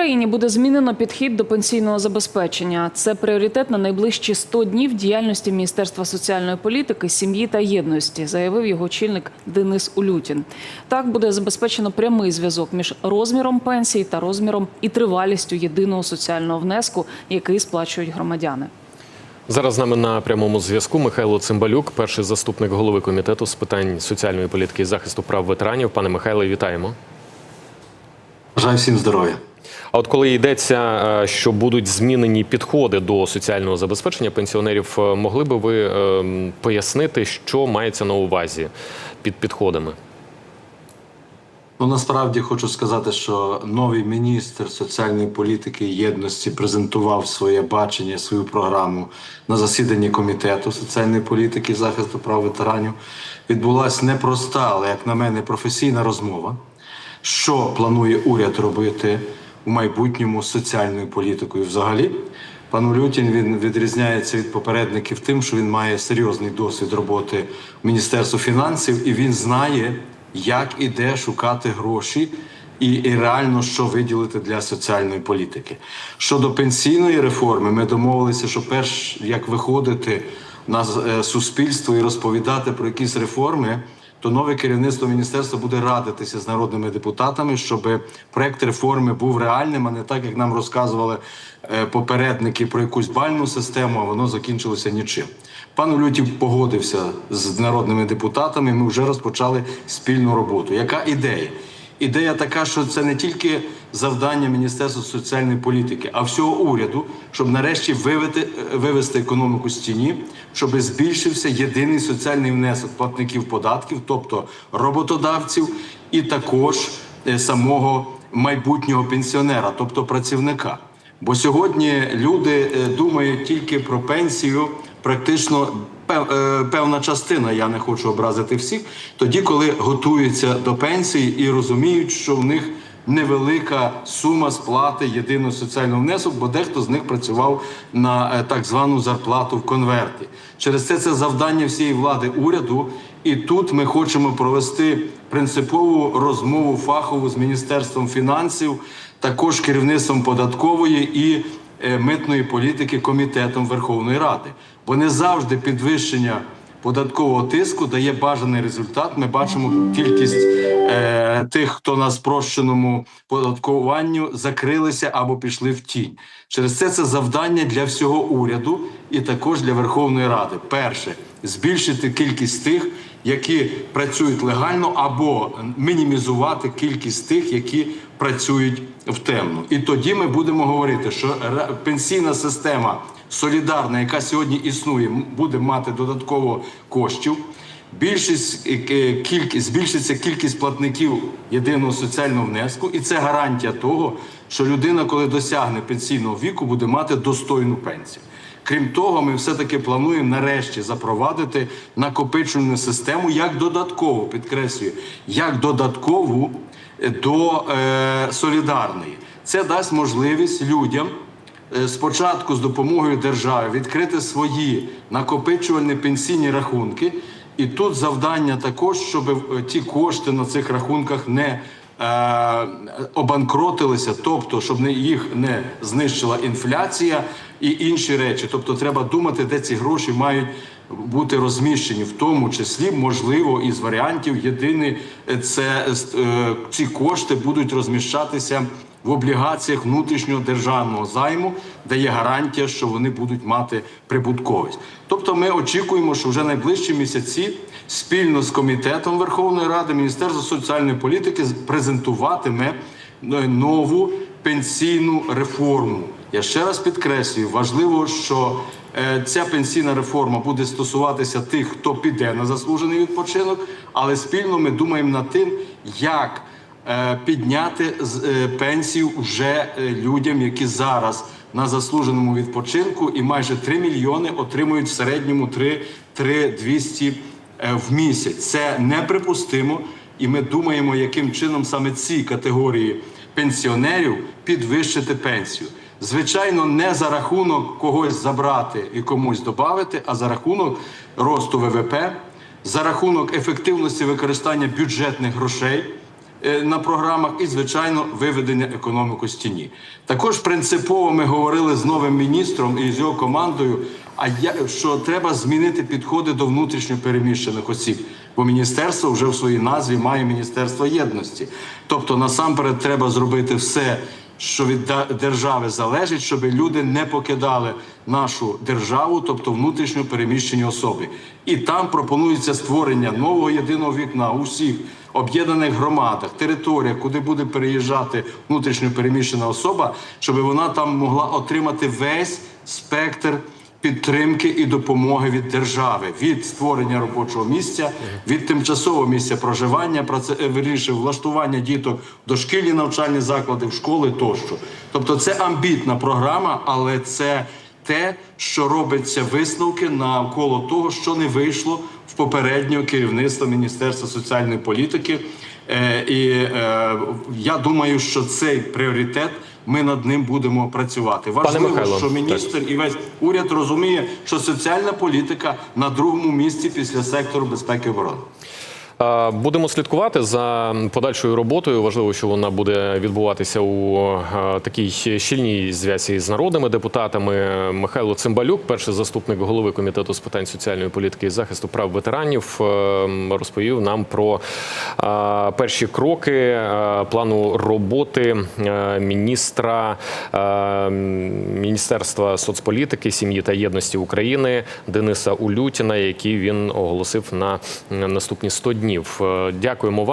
Україні буде змінено підхід до пенсійного забезпечення. Це пріоритет на найближчі 100 днів діяльності Міністерства соціальної політики, сім'ї та єдності, заявив його очільник Денис Улютін. Так буде забезпечено прямий зв'язок між розміром пенсії та розміром і тривалістю єдиного соціального внеску, який сплачують громадяни. Зараз з нами на прямому зв'язку Михайло Цимбалюк, перший заступник голови комітету з питань соціальної політики і захисту прав ветеранів. Пане Михайле, вітаємо. Бажаю всім здоров'я. А от коли йдеться, е, що будуть змінені підходи до соціального забезпечення пенсіонерів, е, могли би ви е, пояснити, що мається на увазі під підходами? Ну насправді хочу сказати, що новий міністр соціальної політики і єдності презентував своє бачення, свою програму на засіданні комітету соціальної політики і захисту прав ветеранів. Відбулася непроста, але як на мене, професійна розмова. Що планує уряд робити у майбутньому соціальною політикою? Взагалі, пан Улютін він відрізняється від попередників тим, що він має серйозний досвід роботи в Міністерстві фінансів, і він знає, як і де шукати гроші. І, і реально що виділити для соціальної політики. Щодо пенсійної реформи, ми домовилися, що перш як виходити на е, суспільство і розповідати про якісь реформи, то нове керівництво міністерства буде радитися з народними депутатами, щоб проект реформи був реальним, а не так, як нам розказували е, попередники про якусь бальну систему, а воно закінчилося нічим. Пан Улютів погодився з народними депутатами. Ми вже розпочали спільну роботу. Яка ідея? Ідея така, що це не тільки завдання Міністерства соціальної політики, а всього уряду, щоб нарешті вивести, вивести економіку з тіні, щоб збільшився єдиний соціальний внесок платників податків, тобто роботодавців, і також е, самого майбутнього пенсіонера, тобто працівника. Бо сьогодні люди е, думають тільки про пенсію, практично е, певна частина, я не хочу образити всіх, тоді, коли готуються до пенсії і розуміють, що в них невелика сума сплати єдиного соціального внесок, бо дехто з них працював на е, так звану зарплату в конверті. Через це це завдання всієї влади уряду. І тут ми хочемо провести принципову розмову фахову з міністерством фінансів, також керівництвом податкової і митної політики комітетом Верховної Ради. Бо не завжди підвищення податкового тиску дає бажаний результат. Ми бачимо кількість е, тих, хто на спрощеному податкуванню закрилися або пішли в тінь. Через це це завдання для всього уряду і також для Верховної Ради. Перше збільшити кількість тих, які працюють легально, або мінімізувати кількість тих, які працюють в темну. І тоді ми будемо говорити, що пенсійна система солідарна, яка сьогодні існує, буде мати додатково коштів. Більшість е, е, кількість збільшиться кількість платників єдиного соціального внеску, і це гарантія того, що людина, коли досягне пенсійного віку, буде мати достойну пенсію. Крім того, ми все-таки плануємо нарешті запровадити накопичувальну систему як додаткову, підкреслюю, як додаткову е, до е, солідарної. Це дасть можливість людям е, спочатку з допомогою держави відкрити свої накопичувальні пенсійні рахунки. І тут завдання також, щоб е, ті кошти на цих рахунках не обанкротилися, тобто, щоб їх не знищила інфляція і інші речі. Тобто, треба думати, де ці гроші мають бути розміщені, в тому числі, можливо, із варіантів єдиний е, це е, ці кошти будуть розміщатися в облігаціях внутрішнього державного займу, де є гарантія, що вони будуть мати прибутковість. Тобто, ми очікуємо, що вже найближчі місяці спільно з комітетом Верховної Ради Міністерство соціальної політики презентуватиме е, нову пенсійну реформу. Я ще раз підкреслюю, важливо, що е, ця пенсійна реформа буде стосуватися тих, хто піде на заслужений відпочинок, але спільно ми думаємо над тим, як е, підняти е, пенсію вже е, людям, які зараз на заслуженому відпочинку, і майже 3 мільйони отримують в середньому 3, 3 200 е, в місяць. Це неприпустимо, і ми думаємо, яким чином саме ці категорії пенсіонерів підвищити пенсію. Звичайно, не за рахунок когось забрати і комусь додати, а за рахунок росту ВВП, за рахунок ефективності використання бюджетних грошей. е, на програмах і, звичайно, виведення економіки з тіні. Також принципово ми говорили з новим міністром і з його командою. А я що треба змінити підходи до внутрішньо переміщених осіб, бо міністерство вже в своїй назві має міністерство єдності. Тобто, насамперед, треба зробити все, що від держави залежить, щоб люди не покидали нашу державу, тобто внутрішньо переміщені особи. І там пропонується створення нового єдиного вікна у всіх об'єднаних громадах, територіях, куди буде переїжджати внутрішньо переміщена особа, щоб вона там могла отримати весь спектр підтримки і допомоги від держави від створення робочого місця, від тимчасового місця проживання, праце е, вірніше, влаштування діток в дошкільні навчальні заклади, в школи тощо. Тобто, це амбітна програма, але це те, що робиться висновки навколо того, що не вийшло в попереднього керівництва Міністерства соціальної політики. Е, і е, я думаю, що цей пріоритет ми над ним будемо працювати. Важливо, Михайло, що так. міністр і весь уряд розуміє, що соціальна політика на другому місці після сектору безпеки і оборони. Будемо слідкувати за подальшою роботою. Важливо, що вона буде відбуватися у такій щільній зв'язці з народними депутатами. Михайло Цимбалюк, перший заступник голови комітету з питань соціальної політики і захисту прав ветеранів, е, розповів нам про перші кроки плану роботи е, міністра е, Міністерства соцполітики, сім'ї та єдності України Дениса Улютіна, який він оголосив на наступні 100 днів. Е, Дякуємо вам.